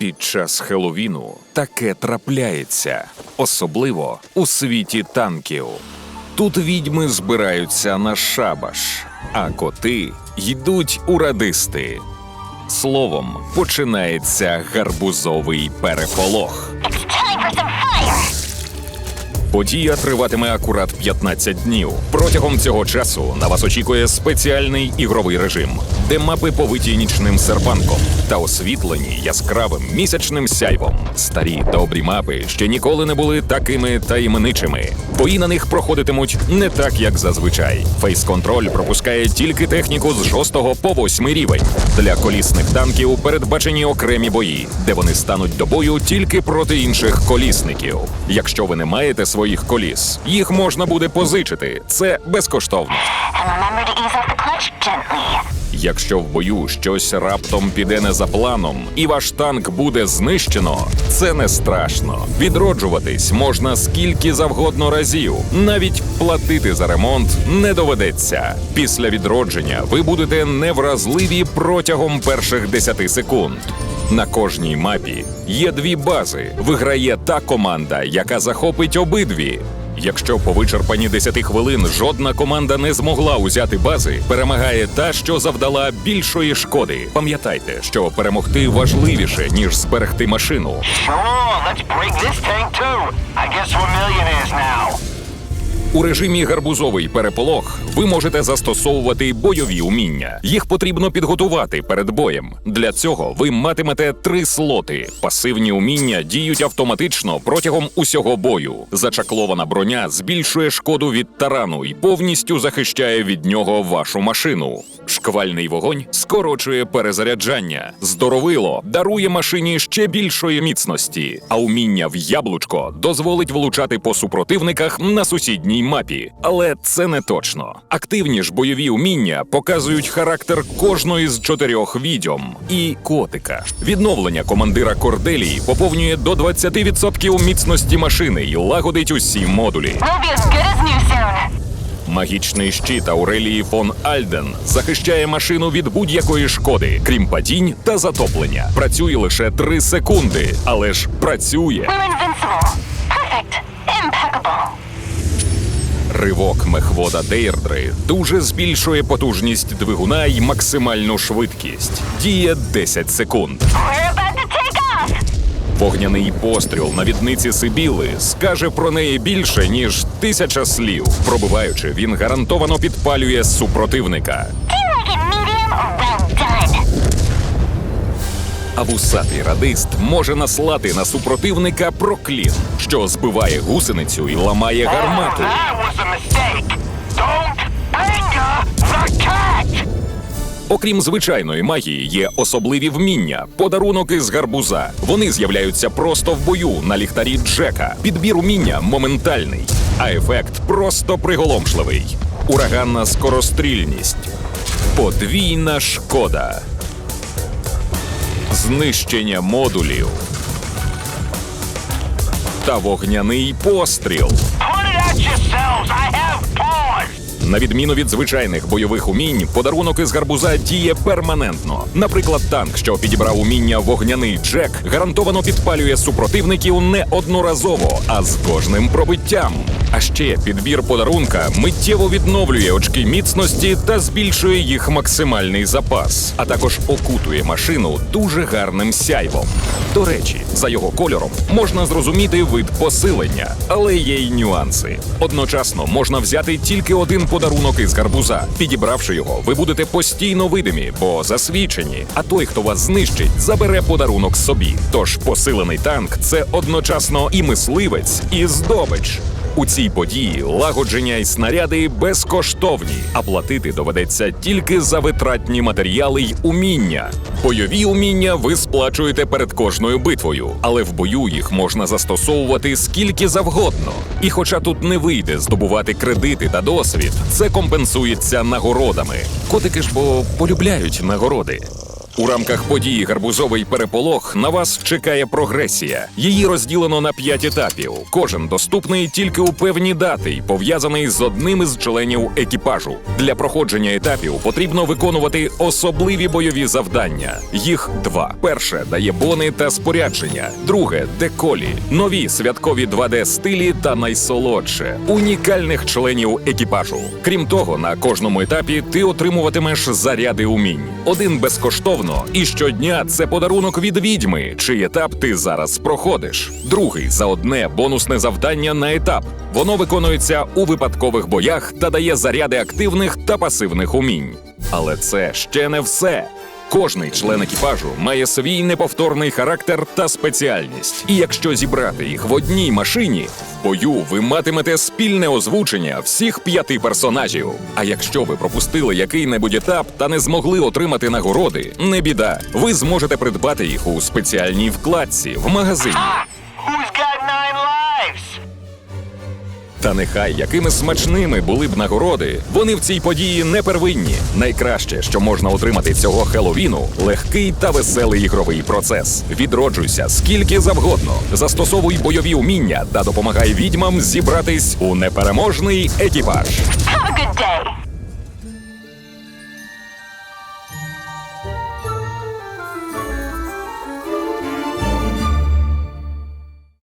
Під час Хеловіну таке трапляється, особливо у світі танків. Тут відьми збираються на шабаш, а коти йдуть у радисти. Словом, починається гарбузовий переполох. Подія триватиме акурат 15 днів. Протягом цього часу на вас очікує спеціальний ігровий режим, де мапи повиті нічним серпанком та освітлені яскравим місячним сяйвом. Старі добрі мапи ще ніколи не були такими таємничими. Бої на них проходитимуть не так, як зазвичай. Фейс-контроль пропускає тільки техніку з 6 по 8 рівень. Для колісних танків передбачені окремі бої, де вони стануть до бою тільки проти інших колісників. Якщо ви не маєте своїх коліс, їх можна буде позичити. Це безкоштовно. And remember to ease off the clutch gently. Якщо в бою щось раптом піде не за планом, і ваш танк буде знищено, це не страшно. Відроджуватись можна скільки завгодно разів. Навіть платити за ремонт не доведеться. Після відродження ви будете невразливі протягом перших 10 секунд. На кожній мапі є дві бази. Виграє та команда, яка захопить обидві. Якщо по вичерпанні 10 хвилин жодна команда не змогла узяти бази, перемагає та, що завдала більшої шкоди. Пам'ятайте, що перемогти важливіше ніж зберегти машину. Sure, let's break this tank too. I guess we're millionaires now. У режимі гарбузовий переполох ви можете застосовувати бойові уміння. Їх потрібно підготувати перед боєм. Для цього ви матимете три слоти. Пасивні уміння діють автоматично протягом усього бою. Зачаклована броня збільшує шкоду від тарану і повністю захищає від нього вашу машину. Шквальний вогонь скорочує перезаряджання. Здоровило дарує машині ще більшої міцності, а уміння в яблучко дозволить влучати по супротивниках на сусідній мапі. Але це не точно. Активні ж бойові уміння показують характер кожної з чотирьох відьом і котика. Відновлення командира Корделії поповнює до 20% міцності машини і лагодить усі модулі. Магічний щит Аурелії фон Альден захищає машину від будь-якої шкоди, крім падінь та затоплення. Працює лише 3 секунди, але ж працює. Perfect. Impeccable. Ривок мехвода Дейрдри дуже збільшує потужність двигуна і максимальну швидкість. Діє 10 секунд. Вогняний постріл на відниці Сибіли скаже про неї більше ніж тисяча слів. Пробиваючи, він гарантовано підпалює супротивника. А вусатий радист може наслати на супротивника проклін, що збиває гусеницю і ламає гармату. Окрім звичайної магії, є особливі вміння, подарунок із гарбуза. Вони з'являються просто в бою на ліхтарі Джека. Підбір уміння моментальний, а ефект просто приголомшливий. Ураганна скорострільність, подвійна шкода, знищення модулів та вогняний постріл. Put it at yourselves. I have paws. На відміну від звичайних бойових умінь, подарунок із гарбуза діє перманентно. Наприклад, танк, що підібрав уміння вогняний Джек, гарантовано підпалює супротивників не одноразово, а з кожним пробиттям. А ще підбір подарунка миттєво відновлює очки міцності та збільшує їх максимальний запас, а також окутує машину дуже гарним сяйвом. До речі, за його кольором можна зрозуміти вид посилення, але є й нюанси. Одночасно можна взяти тільки один подарунок із гарбуза. Підібравши його, ви будете постійно видимі, бо засвідчені. А той, хто вас знищить, забере подарунок собі. Тож посилений танк це одночасно і мисливець, і здобич. У цій події лагодження і снаряди безкоштовні, а платити доведеться тільки за витратні матеріали й уміння. Бойові уміння ви сплачуєте перед кожною битвою, але в бою їх можна застосовувати скільки завгодно. І хоча тут не вийде здобувати кредити та досвід, це компенсується нагородами. Котики ж бо полюбляють нагороди. У рамках події гарбузовий переполох на вас чекає прогресія. Її розділено на п'ять етапів. Кожен доступний тільки у певні дати й пов'язаний з одним із членів екіпажу. Для проходження етапів потрібно виконувати особливі бойові завдання. Їх два: перше дає бони та спорядження, друге деколі, нові святкові 2D стилі та найсолодше унікальних членів екіпажу. Крім того, на кожному етапі ти отримуватимеш заряди умінь. Один безкоштовно, і щодня це подарунок від відьми, чий етап ти зараз проходиш. Другий за одне бонусне завдання на етап. Воно виконується у випадкових боях та дає заряди активних та пасивних умінь. Але це ще не все. Кожний член екіпажу має свій неповторний характер та спеціальність. І якщо зібрати їх в одній машині, в бою ви матимете спільне озвучення всіх п'яти персонажів. А якщо ви пропустили який-небудь етап та не змогли отримати нагороди, не біда. Ви зможете придбати їх у спеціальній вкладці в магазині. Та нехай якими смачними були б нагороди, вони в цій події не первинні. Найкраще, що можна отримати цього Хеловіну, легкий та веселий ігровий процес. Відроджуйся скільки завгодно. Застосовуй бойові уміння та допомагай відьмам зібратись у непереможний екіпаж. Have a good day.